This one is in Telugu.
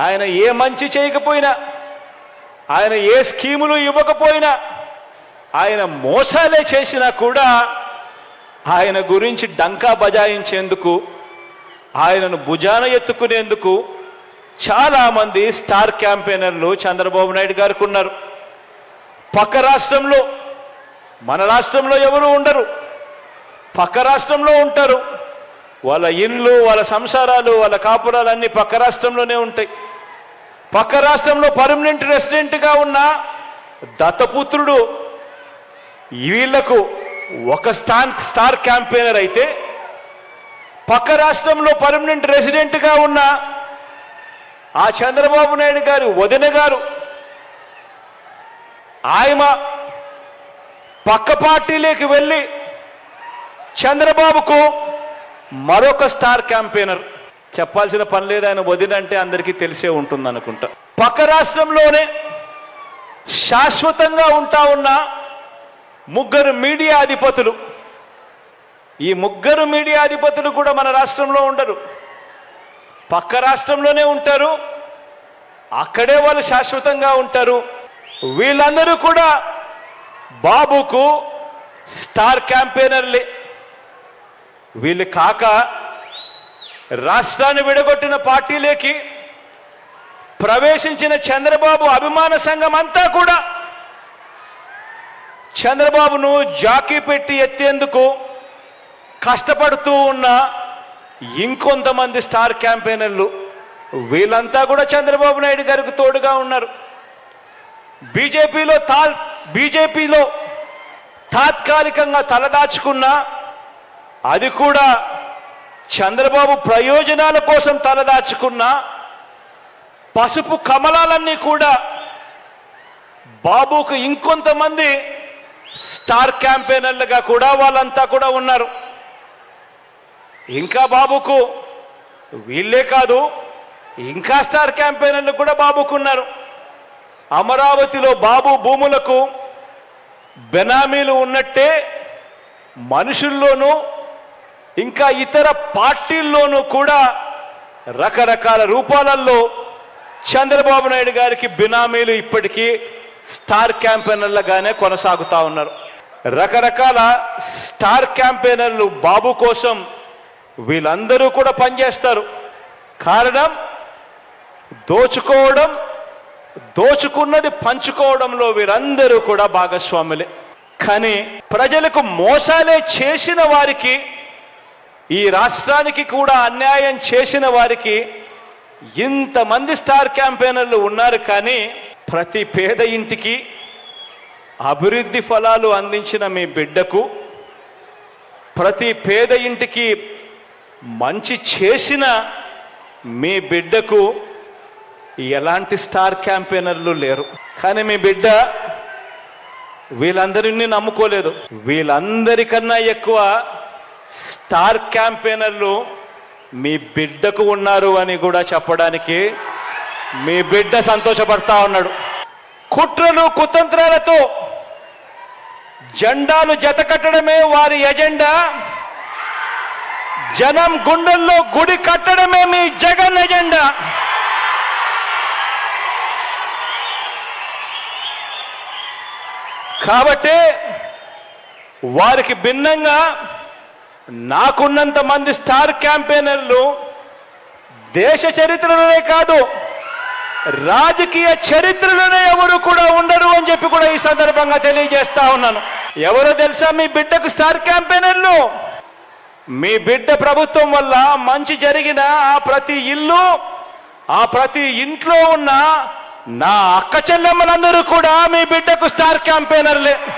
ఆయన ఏ మంచి చేయకపోయినా ఆయన ఏ స్కీములు ఇవ్వకపోయినా ఆయన మోసాలే చేసినా కూడా ఆయన గురించి డంకా బజాయించేందుకు ఆయనను భుజాన ఎత్తుకునేందుకు చాలామంది స్టార్ క్యాంపెయినర్లు చంద్రబాబు నాయుడు గారికి ఉన్నారు. పక్క రాష్ట్రంలో మన రాష్ట్రంలో ఎవరు ఉండరు. పక్క రాష్ట్రంలో ఉంటారు. వాళ్ళ ఇళ్ళు వాళ్ళ సంసారాలు వాళ్ళ కాపురాలు అన్నీ పక్క రాష్ట్రంలోనే ఉంటాయి. పక్క రాష్ట్రంలో పర్మనెంట్ రెసిడెంట్గా ఉన్న దత్తపుత్రుడు వీళ్ళకు ఒక స్టాన్ స్టార్ క్యాంపెయినర్ అయితే పక్క రాష్ట్రంలో పర్మనెంట్ రెసిడెంట్గా ఉన్న ఆ చంద్రబాబు నాయుడు గారి వదిన గారు ఆయమ పక్క పార్టీలోకి వెళ్ళి చంద్రబాబుకు మరొక స్టార్ క్యాంపెయినర్ చెప్పాల్సిన పని లేదు ఆయన వదినంటే అందరికీ తెలిసే ఉంటుంది అనుకుంటా పక్క రాష్ట్రంలోనే శాశ్వతంగా ఉంటా ఉన్న ముగ్గురు మీడియా అధిపతులు. ఈ ముగ్గురు మీడియా అధిపతులు కూడా మన రాష్ట్రంలో ఉండరు. పక్క రాష్ట్రంలోనే ఉంటారు. అక్కడే వాళ్ళు శాశ్వతంగా ఉంటారు. వీళ్ళందరూ కూడా బాబుకు స్టార్ క్యాంపెయినర్లే. వీళ్ళు కాక రాష్ట్రాన్ని విడగొట్టిన పార్టీలేకి ప్రవేశించిన చంద్రబాబు అభిమాన సంఘం అంతా కూడా చంద్రబాబును జాకీ పెట్టి ఎత్తేందుకు కష్టపడుతూ ఉన్న ఇంకొంతమంది స్టార్ క్యాంపెయినర్లు వీళ్ళంతా కూడా చంద్రబాబు నాయుడు గారికి తోడుగా ఉన్నారు. బీజేపీలో తా బీజేపీలో తాత్కాలికంగా తలదాచుకున్న అది కూడా చంద్రబాబు ప్రయోజనాల కోసం తలదాచుకున్న పసుపు కమలాలన్నీ కూడా బాబుకు ఇంకొంతమంది స్టార్ క్యాంపెయినర్లుగా కూడా వాళ్ళంతా కూడా ఉన్నారు. ఇంకా బాబుకు వీళ్ళే కాదు ఇంకా స్టార్ క్యాంపెయినర్లు కూడా బాబుకున్నారు. అమరావతిలో బాబు భూములకు బెనామీలు ఉన్నట్టే మనుషుల్లోనూ ఇంకా ఇతర పార్టీల్లోనూ కూడా రకరకాల రూపాలలో చంద్రబాబు నాయుడు గారికి బినామీలు ఇప్పటికీ స్టార్ క్యాంపెయినర్లుగానే కొనసాగుతా ఉన్నారు. రకరకాల స్టార్ క్యాంపెయినర్లు బాబు కోసం వీళ్ళందరూ కూడా పనిచేస్తారు. కారణం దోచుకోవడం దోచుకున్నది పంచుకోవడంలో వీరందరూ కూడా భాగస్వాములే. కానీ ప్రజలకు మోసాలే చేసిన వారికి ఈ రాష్ట్రానికి కూడా అన్యాయం చేసిన వారికి ఇంతమంది స్టార్ క్యాంపెయినర్లు ఉన్నారు కానీ ప్రతి పేద ఇంటికి అభివృద్ధి ఫలాలు అందించిన మీ బిడ్డకు ప్రతి పేద ఇంటికి మంచి చేసిన మీ బిడ్డకు ఎలాంటి స్టార్ క్యాంపెయినర్లు లేరు. కానీ మీ బిడ్డ వీళ్ళందరినీ నమ్ముకోలేదు. వీళ్ళందరికన్నా ఎక్కువ స్టార్ క్యాంపెయినర్లు మీ బిడ్డకు ఉన్నారు అని కూడా చెప్పడానికి మీ బిడ్డ సంతోషపడతా ఉన్నాడు. కుట్రలు కుతంత్రాలతో జెండాలు జతకట్టడమే వారి ఎజెండా. జనం గుండెల్లో గుడి కట్టడమే మీ జగన్ ఎజెండా. కాబట్టి వారికి భిన్నంగా నాకున్నంత మంది స్టార్ క్యాంపెయినర్లు దేశ చరిత్రలోనే కాదు రాజకీయ చరిత్రలోనే ఎవరు కూడా ఉండరు అని చెప్పి కూడా ఈ సందర్భంగా తెలియజేస్తా ఉన్నాను. ఎవరో తెలుసా మీ బిడ్డకు స్టార్ క్యాంపెయినర్లు? మీ బిడ్డ ప్రభుత్వం వల్ల మంచి జరిగిన ఆ ప్రతి ఇల్లు ఆ ప్రతి ఇంట్లో ఉన్న నా అక్క చెల్లెమ్మలందరూ కూడా మీ బిడ్డకు స్టార్ క్యాంపెయినర్లే.